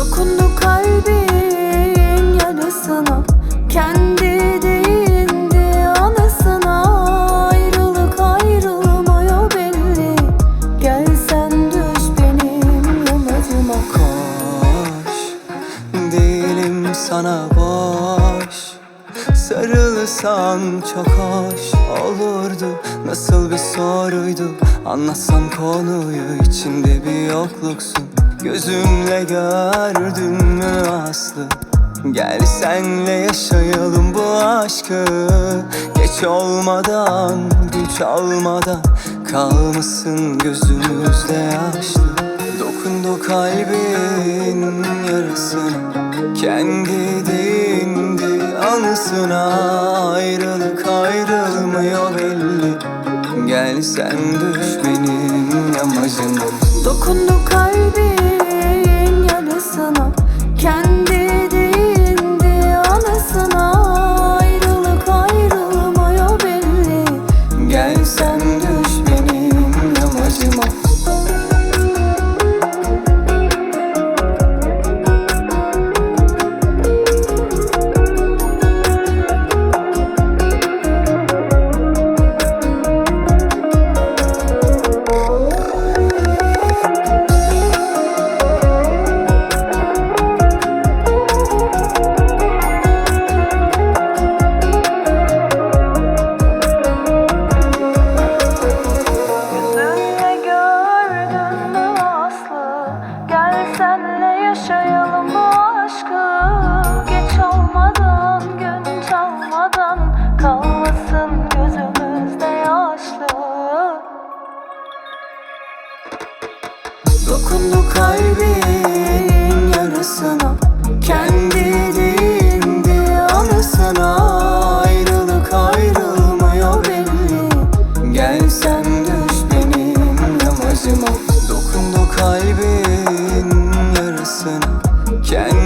Dokundu kalbin yarasına Kendi değindi anasına. Ayrılık ayrılmıyor belli Gel sen düş benim yamacıma Koş. Değilim sana boş Sarılırsan çok hoş olurdu. Nasıl bir soruydu Anlatsan konuyu içinde bir yokluksun. Gözümle gördün mü Aslı? Gel senle yaşayalım bu aşkı. Geç olmadan, güç almadan Kalmasın gözümüzde yaşlı. Dokundu kalbin yarasına Kendi değindi anısına. Ayrılık ayrılmıyor belli. Gel sen düş benim yamacıma Dokundu kalbin senle yaşayalım bu aşkı. Geç olmadan gün çalmadan Kalmasın gözümüzde yaşlı. Dokundu kalbin yarasına Kendi